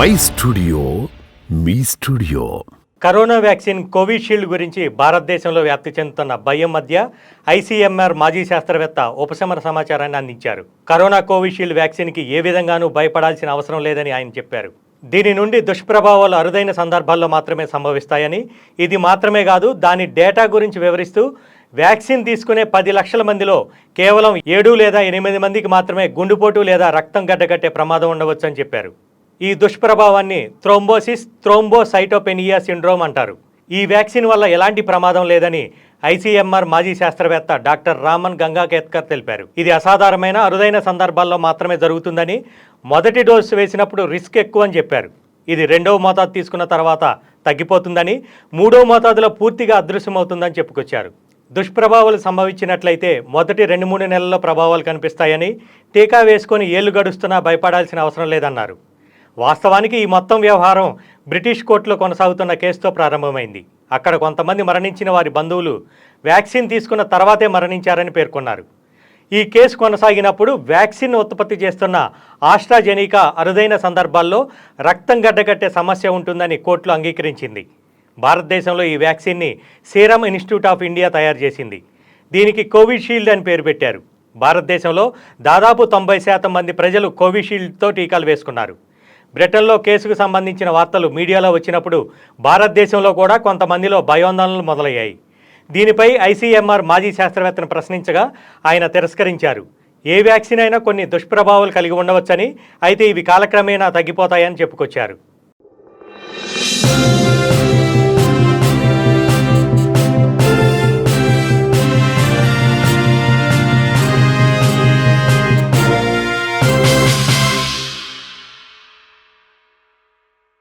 My studio మీ studio. Corona vaccine Covishield గురించి భారతదేశంలో వ్యాప్తి చెందుతున్న భయం మధ్య ఐసీఎంఆర్ మాజీ శాస్త్రవేత్త ఉపశమన సమాచారాన్ని అందించారు. కరోనా కోవిషీల్డ్ వ్యాక్సిన్కి ఏ విధంగానూ భయపడాల్సిన అవసరం లేదని ఆయన చెప్పారు. దీని నుండి దుష్ప్రభావాలు అరుదైన సందర్భాల్లో మాత్రమే సంభవిస్తాయని ఇది మాత్రమే కాదు దాని డేటా గురించి వివరిస్తూ వ్యాక్సిన్ తీసుకునే పది లక్షల మందిలో కేవలం ఏడు లేదా ఎనిమిది మందికి మాత్రమే గుండెపోటు లేదా రక్తం గడ్డగట్టే ప్రమాదం ఉండవచ్చు అని చెప్పారు. ఈ దుష్ప్రభావాన్ని థ్రోంబోసిస్ థ్రోంబోసైటోపెనియా సిండ్రోమ్ అంటారు. ఈ వ్యాక్సిన్ వల్ల ఎలాంటి ప్రమాదం లేదని ఐసీఎంఆర్ మాజీ శాస్త్రవేత్త డాక్టర్ రామన్ గంగాకేత్కర్ తెలిపారు. ఇది అసాధారణమైన అరుదైన సందర్భాల్లో మాత్రమే జరుగుతుందని మొదటి డోసు వేసినప్పుడు రిస్క్ ఎక్కువ అని చెప్పారు. ఇది రెండవ మోతాదు తీసుకున్న తర్వాత తగ్గిపోతుందని మూడో మోతాదులో పూర్తిగా అదృశ్యమవుతుందని చెప్పుకొచ్చారు. దుష్ప్రభావాలు సంభవించినట్లయితే మొదటి రెండు మూడు నెలల్లో ప్రభావాలు కనిపిస్తాయని టీకా వేసుకొని ఏళ్ళు గడుస్తున్నా భయపడాల్సిన అవసరం లేదన్నారు. వాస్తవానికి ఈ మొత్తం వ్యవహారం బ్రిటిష్ కోర్టులో కొనసాగుతున్న కేసుతో ప్రారంభమైంది. అక్కడ కొంతమంది మరణించిన వారి బంధువులు వ్యాక్సిన్ తీసుకున్న తర్వాతే మరణించారని పేర్కొన్నారు. ఈ కేసు కొనసాగినప్పుడు వ్యాక్సిన్ ఉత్పత్తి చేస్తున్న ఆస్ట్రాజెనికా అరుదైన సందర్భాల్లో రక్తం గడ్డగట్టే సమస్య ఉంటుందని కోర్టులో అంగీకరించింది. భారతదేశంలో ఈ వ్యాక్సిన్ని సీరం ఇన్స్టిట్యూట్ ఆఫ్ ఇండియా తయారు చేసింది. దీనికి కోవిషీల్డ్ అని పేరు పెట్టారు. భారతదేశంలో దాదాపు తొంభై శాతం మంది ప్రజలు కోవిషీల్డ్తో టీకాలు వేసుకున్నారు. బ్రిటన్లో కేసుకు సంబంధించిన వార్తలు మీడియాలో వచ్చినప్పుడు భారతదేశంలో కూడా కొంతమందిలో భయోందనలు మొదలయ్యాయి. దీనిపై ఐసీఎంఆర్ మాజీ శాస్త్రవేత్తను ప్రశ్నించగా ఆయన తిరస్కరించారు. ఏ వ్యాక్సిన్ అయినా కొన్ని దుష్ప్రభావాలు కలిగి ఉండవచ్చని అయితే ఇవి కాలక్రమేణా తగ్గిపోతాయని చెప్పుకొచ్చారు.